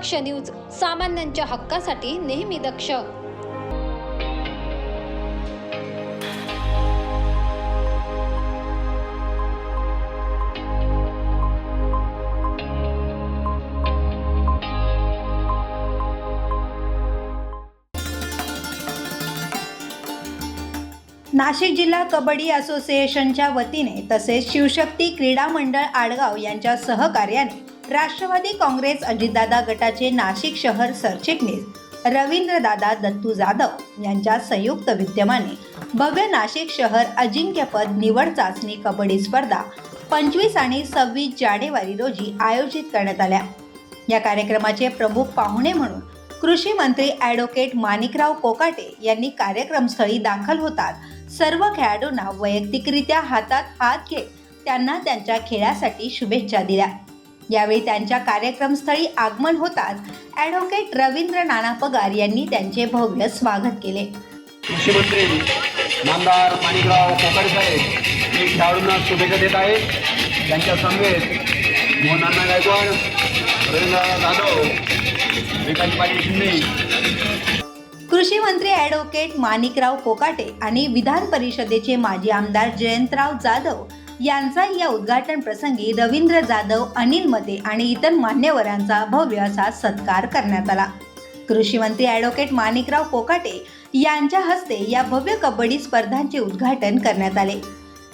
दक्ष news सामान्यांच्या हक्कासाठी नेहमी दक्ष. नाशिक जिल्हा कबड्डी असोसिएशनच्या वतीने तसेच शिवशक्ती क्रीडा मंडळ आडगाव यांच्या सहकार्याने राष्ट्रवादी काँग्रेस अजितदादा गटाचे नाशिक शहर सरचिटणीस रवींद्रदादा दत्तू जाधव यांच्या संयुक्त विद्यमाने भव्य नाशिक शहर अजिंक्यपद निवड चाचणी कबड्डी स्पर्धा पंचवीस आणि सव्वीस जानेवारी रोजी आयोजित करण्यात आल्या. या कार्यक्रमाचे प्रमुख पाहुणे म्हणून कृषी मंत्री ॲडव्होकेट माणिकराव कोकाटे यांनी कार्यक्रमस्थळी दाखल होतात. सर्व खेळाडूंना वैयक्तिकरित्या हातात हात घेत त्यांना त्यांच्या खेळासाठी शुभेच्छा दिल्या. यावेळी त्यांच्या कार्यक्रमस्थळी आगमन होताच ॲडव्होकेट रवींद्र नाना पगार यांनी त्यांचे भव्य स्वागत केले. कृषी मंत्री नामदार माणिकराव साहेब मी खेळाडूंना शुभेच्छा देत आहे त्यांच्या समवेत मोहनांना गायकवाड रवींद्र जाधव विकास पाटील शिंदे. कृषी मंत्री ॲडव्होकेट माणिकराव कोकाटे आणि विधान परिषदेचे माजी आमदार जयंतराव जाधव यांचा या उद्घाटन प्रसंगी रवींद्र जाधव अनिल मते आणि इतर मान्यवरांचा भव्य असा सत्कार करण्यात आला. कृषी मंत्री ॲडव्होकेट माणिकराव कोकाटे यांच्या हस्ते या भव्य कबड्डी स्पर्धांचे उद्घाटन करण्यात आले.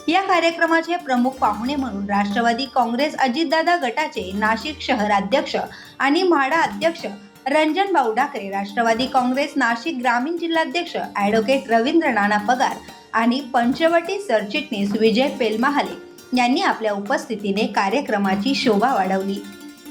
या कार्यक्रमाचे प्रमुख पाहुणे म्हणून राष्ट्रवादी काँग्रेस अजितदादा गटाचे नाशिक शहर अध्यक्ष आणि म्हाडा अध्यक्ष रंजन भाऊ ढाकरे राष्ट्रवादी काँग्रेस नाशिक ग्रामीण जिल्हाध्यक्ष ॲडव्होकेट रवींद्र नाना पगार आणि पंचवटी सरचिटणीस विजय पेलमाहाले यांनी आपल्या उपस्थितीने कार्यक्रमाची शोभा वाढवली.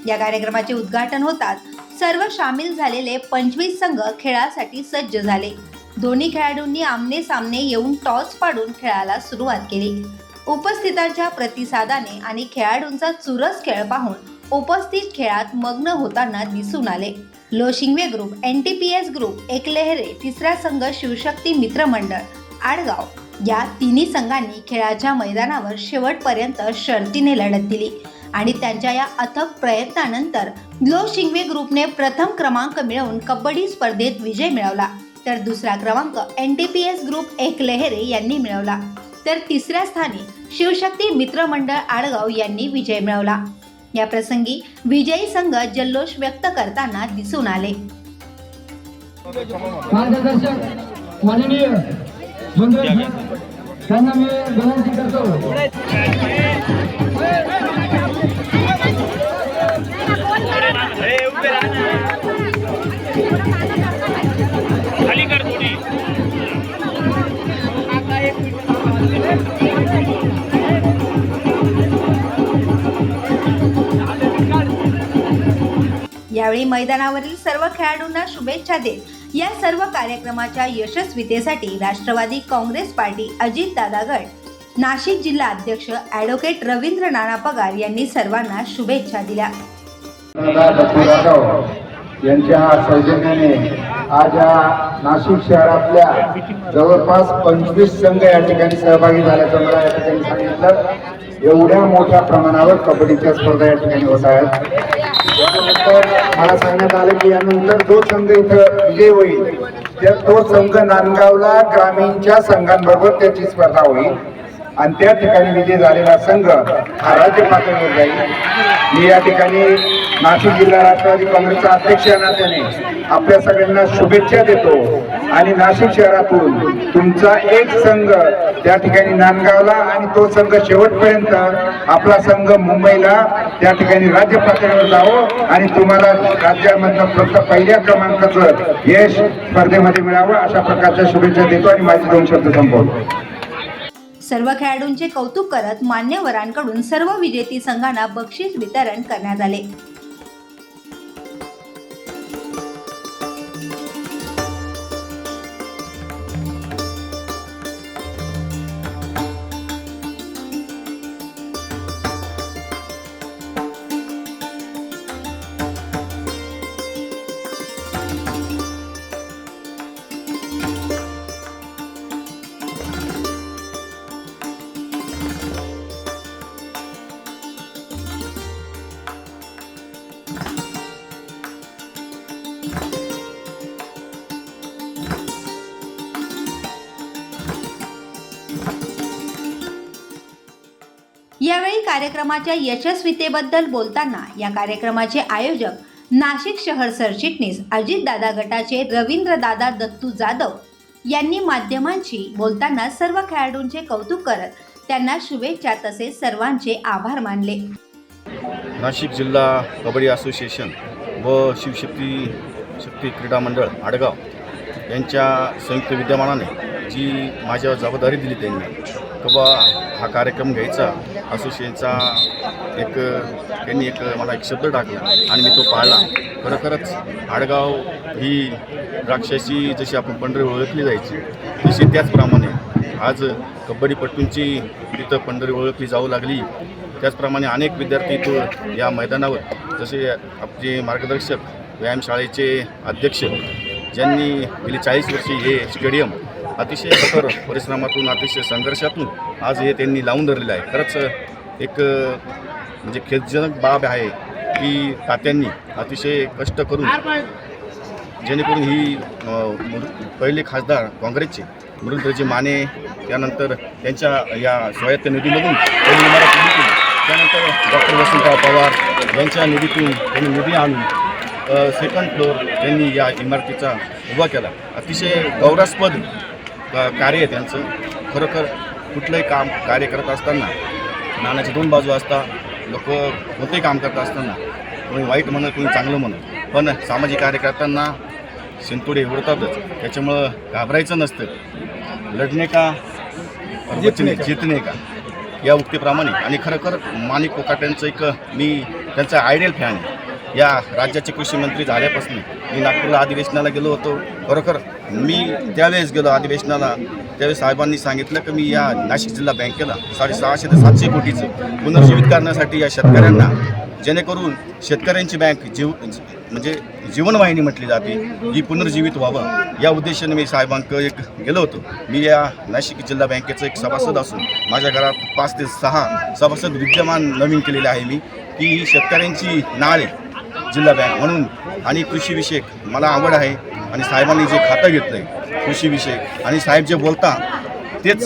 या कार्यक्रमाचे उद्घाटन होताच सर्व सामील झालेले पंचवीस संघ खेळासाठी सज्ज झाले. दोन्ही खेळाडूंनी आमने सामने येऊन टॉस पाडून खेळाला सुरुवात केली. उपस्थितांच्या प्रतिसादाने आणि खेळाडूंचा चुरस खेळ पाहून उपस्थित खेळात मग्न होताना दिसून आले. Loshingwe group N T P S group Eklahare तिसरा संघ शिवशक्ती मित्रमंडळ आडगाव. या तिन्ही संघांनी खेळाच्या मैदानावर शेवटपर्यंत शर्तीने लढत दिली. आणि त्यांच्या या अथक प्रयत्नानंतर ग्लो शिंगवे ग्रुपने प्रथम क्रमांक मिळवून कबड्डी स्पर्धेत विजय मिळवला. तर दुसरा क्रमांक N T P S group Eklahare यांनी मिळवला. तर तिसऱ्या स्थानी शिवशक्ती मित्रमंडळ आडगाव यांनी विजय मिळवला. या प्रसंगी विजयी संघ जल्लोष व्यक्त करताना दिसून आले. मार्गदर्शक माननीय त्यांना मी विनंती करतो खाली कर यावेळी मैदानावरील सर्व खेळाडूंना शुभेच्छा देत या सर्व कार्यक्रमाच्या यशस्वीतेसाठी राष्ट्रवादी काँग्रेस पार्टी अजितदादा गट नाशिक जिल्हा अध्यक्ष ॲडव्होकेट रवींद्र नाना पगार यांनी सर्वांना शुभेच्छा दिल्या. यांच्या सौजन्याने आज या नाशिक शहरातल्या जवळपास पंचवीस संघ या ठिकाणी सहभागी झाल्याचं मला या ठिकाणी सांगितलं. एवढ्या मोठ्या प्रमाणावर कबड्डीच्या स्पर्धा या ठिकाणी होत आहेत. त्यानंतर मला सांगण्यात आलं की यानंतर जो संघ इथं विजय होईल. तर तो संघ नांदगावला ग्रामीणच्या संघांबरोबर त्याची स्पर्धा होईल. आणि त्या ठिकाणी विजय झालेला संघ हा राज्य पातळीवर जाईल. मी या ठिकाणी नाशिक जिल्हा राष्ट्रवादी काँग्रेसचा अध्यक्ष या नात्याने आपल्या सगळ्यांना शुभेच्छा देतो. आणि नाशिक शहरातून तुमचा एक संघ त्या ठिकाणी नांदगावला आणि तो संघ शेवटपर्यंत आपला संघ मुंबईला त्या ठिकाणी राज्य पातळीवर जावं आणि तुम्हाला राज्यामधनं फक्त पहिल्या क्रमांकाचं यश स्पर्धेमध्ये मिळावं अशा प्रकारच्या शुभेच्छा देतो आणि माझे दोन शब्द संपवतो. सर्व खेळाडूंचे कौतुक करत मान्यवरांकडून सर्व विजेती संघांना बक्षीस वितरण करण्यात आले. यावेळी कार्यक्रमाच्या यशस्वीतेबद्दल बोलताना या कार्यक्रमाचे आयोजक नाशिक शहर सरचिटणीस अजितदादा गटाचे रवींद्रदादा दत्तू जाधव यांनी माध्यमांशी बोलताना सर्व खेळाडूंचे कौतुक करत त्यांना शुभेच्छा तसेच सर्वांचे आभार मानले. नाशिक जिल्हा कबड्डी असोसिएशन व शिवशक्ती शक्ती क्रीडा मंडळ आडगाव यांच्या संयुक्त विद्यमानाने जी माझ्यावर जबाबदारी दिली त्यांनी बाबा बा हा कार्यक्रम घ्यायचा असोसिएशनचा एक त्यांनी एक मला एक शब्द टाकला आणि मी तो पाळला. खरोखरच आडगाव ही द्राक्षाची जशी आपण पंढरी ओळखली जायची तशी त्याचप्रमाणे आज कबड्डीपट्टूंची तिथं पंढरी ओळखली जाऊ लागली. त्याचप्रमाणे अनेक विद्यार्थी इथं या मैदानावर जसे आपले मार्गदर्शक व्यायामशाळेचे अध्यक्ष ज्यांनी गेली चाळीस वर्षी हे स्टेडियम अतिशय कठोर परिश्रमातून अतिशय संघर्षातून आज हे त्यांनी लावून धरलेलं आहे. खरंच एक म्हणजे खेदजनक बाब आहे की तात्यांनी अतिशय कष्ट करून जेणेकरून ही मृ- पहिले खासदार काँग्रेसचे मृदुंद्रजी माने त्यानंतर त्यांच्या या स्वायत्त निधीमधून त्यांनी इमारत उभी केली. त्यानंतर डॉक्टर वसंतराव पवार यांच्या निधीतून त्यांनी निधी आणून सेकंड फ्लोअर त्यांनी या इमारतीचा उभा केला. अतिशय गौरवास्पद कार्य आहे त्यांचं? खरोखर कुठलंही काम कार्य करत असताना नाण्याच्या दोन बाजू असतात लोक कोणतेही काम करत असताना कोणी वाईट म्हणत कोणी चांगलं म्हणत पण सामाजिक कार्यकर्त्यांना शिंतोडे उडतातच. त्याच्यामुळं घाबरायचं नसतं. लढणे का और जितणे का या उक्तीप्रमाणे. आणि खरोखर माणिक कोकाट्यांचं एक मी त्यांचा आयडियल फॅन आहे. या राज्याचे कृषी मंत्री झाल्यापासून मी नागपूरला अधिवेशनाला गेलो होतो. खरोखर मी त्यावेळेस गेलो अधिवेशनाला. त्यावेळेस साहेबांनी सांगितलं की मी या नाशिक जिल्हा बँकेला साडेसहाशे ते सातशे कोटीचं पुनर्जीवित करण्यासाठी या शेतकऱ्यांना जेणेकरून शेतकऱ्यांची बँक जीव म्हणजे जीवनवाहिनी म्हटली जाते ही पुनर्जीवित व्हावं. या उद्देशाने मी साहेबांक एक गेलो होतो. मी या नाशिक जिल्हा बँकेचं एक सभासद असून माझ्या घरात पाच ते सहा सभासद विद्यमान नवीन केलेले आहे मी की ही शेतकऱ्यांची नाळ आहे जिल्हा बँक म्हणून आणि कृषीविषयक मला आवड आहे आणि साहेबांनी जे खातं घेतलं आहे कृषीविषयक आणि साहेब जे बोलता तेच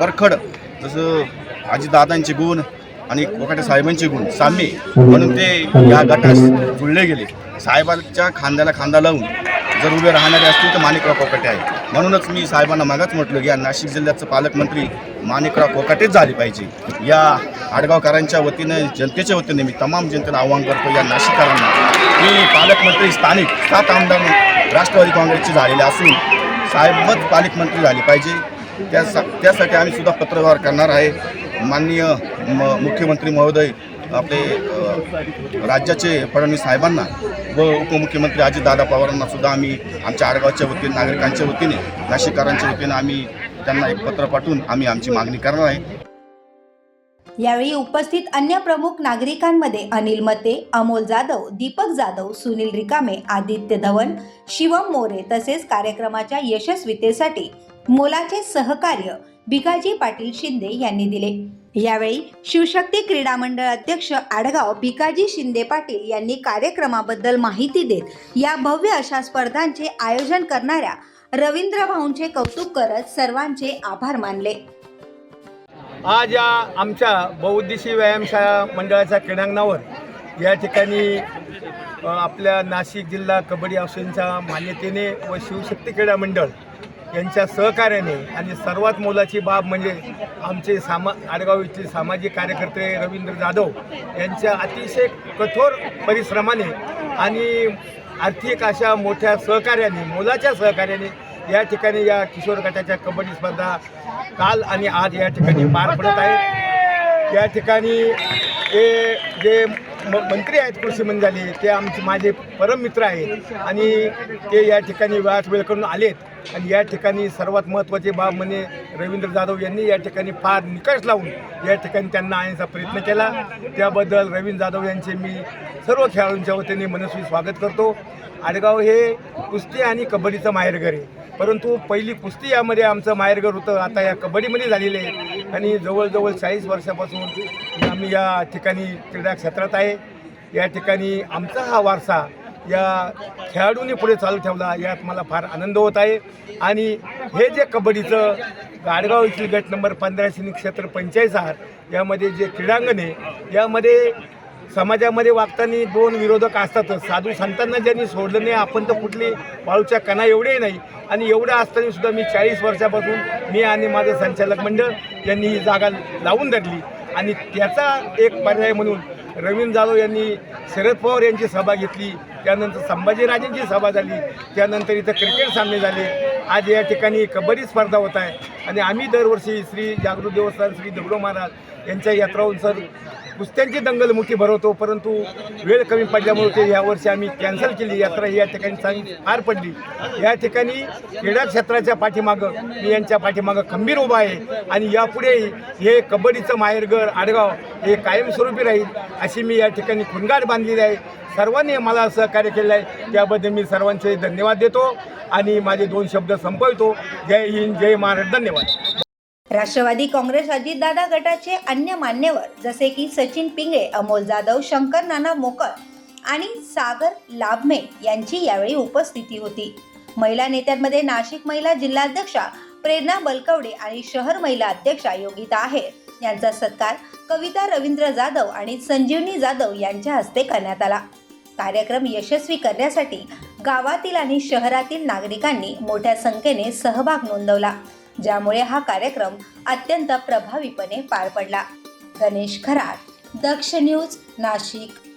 परखड जसं आजीदादांचे गुण आणि कोकाटे साहेबांचे गुण साम्य म्हणून ते या गटास जुळले गेले. साहेबांच्या खांद्याला खांदा लावून जर उभे राहणारे असतील तर माणिकराव कोकाटे आहे म्हणूनच मी साहेबांना मागाच म्हटलं की या नाशिक जिल्ह्याचं पालकमंत्री माणिकराव कोकाटेच झाले पाहिजे. या आडगावकरांच्या वतीने जनतेच्या वतीने मी तमाम जनतेला आव्हान करतो या नाशिककरांना. की पालकमंत्री स्थानिक सात आमदार राष्ट्रवादी काँग्रेसचे झालेले असून साहेबच पालकमंत्री झाले पाहिजे. त्या त्यासाठी आम्ही सुद्धा पत्रव्यवहार करणार आहे. माननीय म मुख्यमंत्री महोदय आपले राज्याचे फडणवीस साहेबांना व उपमुख्यमंत्री अजितदादा पवारांना सुद्धा आम्ही आमच्या आडगावच्या वतीने नागरिकांच्या वतीने नाशिककारांच्या वतीने आम्ही त्यांना एक पत्र पाठवून आम्ही आमची मागणी करणार आहे. यावेळी उपस्थित अन्य प्रमुख नागरिकांमध्ये अनिल मते अमोल जाधव दीपक जाधव सुनील रिकामे आदित्य धवन शिवम मोरे तसेच कार्यक्रमाच्या यशस्वीतेसाठी मोलाचे सहकार्य भिकाजी पाटील शिंदे यांनी दिले. यावेळी शिवशक्ती क्रीडा मंडळ अध्यक्ष आडगाव भिकाजी शिंदे पाटील यांनी कार्यक्रमाबद्दल माहिती देत या भव्य अशा स्पर्धांचे आयोजन करणाऱ्या रवींद्र भाऊंचे कौतुक करत सर्वांचे आभार मानले. आज या आमच्या बहुउद्देशीय व्यायामशाळा मंडळाच्या क्रीडांगणावर या ठिकाणी आपल्या नाशिक जिल्हा कबड्डी असोसिएशनच्या मान्यतेने व शिवशक्ती क्रीडा मंडळ यांच्या सहकार्याने आणि सर्वात मोलाची बाब म्हणजे आमचे सामा आडगाव येथील सामाजिक कार्यकर्ते रवींद्र जाधव यांच्या अतिशय कठोर परिश्रमाने आणि आर्थिक अशा मोठ्या सहकार्याने मोलाच्या सहकार्याने या ठिकाणी या किशोर गटाच्या कबड्डी स्पर्धा काल आणि आज या ठिकाणी पार पडत आहे. या ठिकाणी हे जे म मंत्री आहेत कृषी मंडळी ते आमचे माझे परम मित्र आहेत. आणि ते या ठिकाणी वेळात वेळ करून आलेत. आणि या ठिकाणी सर्वात महत्त्वाची बाब म्हणजे रवींद्र जाधव यांनी या ठिकाणी फार निकष लावून या ठिकाणी त्यांना आणण्याचा प्रयत्न केला. त्याबद्दल रवींद्र जाधव यांचे मी सर्व खेळाडूंच्या वतीने मनस्वी स्वागत करतो. आडगाव हे कुस्ती आणि कबड्डीचं माहेरघर आहे. परंतु पहिली कुस्ती यामध्ये आमचं माहेरघर होतं. आता या कबड्डीमध्ये झालेलं आहे. आणि जवळजवळ चाळीस वर्षापासून आम्ही या ठिकाणी क्रीडा क्षेत्रात आहे. या ठिकाणी आमचा हा वारसा या खेळाडूंनी पुढे चालू ठेवला यात मला फार आनंद होत आहे. आणि हे जे कबड्डीचं गाडगाव येथील गट नंबर पंधरा श्रेणी क्षेत्र पंचायत यामध्ये जे क्रीडांगण आहे यामध्ये समाजामध्ये वागताना दोन विरोधक असतातच साधू संतांना ज्यांनी सोडलं नाही आपण तर कुठली वाळूच्या कणा एवढे नाही. आणि एवढं असताना सुद्धा मी चाळीस वर्षापासून मी आणि माझं संचालक मंडळ यांनी ही जागा लावून धरली. आणि त्याचा एक पर्याय म्हणून रवींद्र जाधव यांनी शरद पवार यांची सभा घेतली. त्यानंतर संभाजीराजेंची सभा झाली. त्यानंतर इथं क्रिकेट सामने झाले. आज या ठिकाणी कबड्डी स्पर्धा होत आहे. आणि आम्ही दरवर्षी श्री जागृत देवस्थान श्री दगडो महाराज यांच्या यात्रांसर कुस्त्यांची दंगल मोठी भरवतो. परंतु वेळ कमी पडल्यामुळे ते यावर्षी आम्ही कॅन्सल केली. यात्रा ही या ठिकाणी चांगली पार पडली. या ठिकाणी क्रीडा क्षेत्राच्या पाठीमागं मी यांच्या पाठीमागं खंबीर उभा आहे. आणि यापुढे हे कबड्डीचं माहेरघर आडगाव हे कायमस्वरूपी राहील अशी मी या ठिकाणी खुणगाट बांधलेली आहे. सर्वांनी मला सहकार्य केलं आहे. त्याबद्दल मी सर्वांचे धन्यवाद देतो आणि माझे दोन शब्द संपवतो. जय हिंद जय महाराज धन्यवाद. राष्ट्रवादी काँग्रेस अजितदादा गटाचे अन्य मान्यवर जसे की सचिन पिंगळे अमोल जाधव शंकर नाना मोकळ आणि सागर लाभमे यांची यावेळी उपस्थिती होती. महिला नेत्यांमध्ये नाशिक महिला जिल्हाध्यक्षा प्रेरणा बलकवडे आणि शहर महिला अध्यक्षा योगिता आहेर यांचा सत्कार कविता रवींद्र जाधव आणि संजीवनी जाधव यांच्या हस्ते करण्यात आला. कार्यक्रम यशस्वी करण्यासाठी गावातील आणि शहरातील नागरिकांनी मोठ्या संख्येने सहभाग नोंदवला ज्यामुळे हा कार्यक्रम अत्यंत प्रभावीपणे पार पडला. गणेश खरात दक्ष न्यूज नाशिक.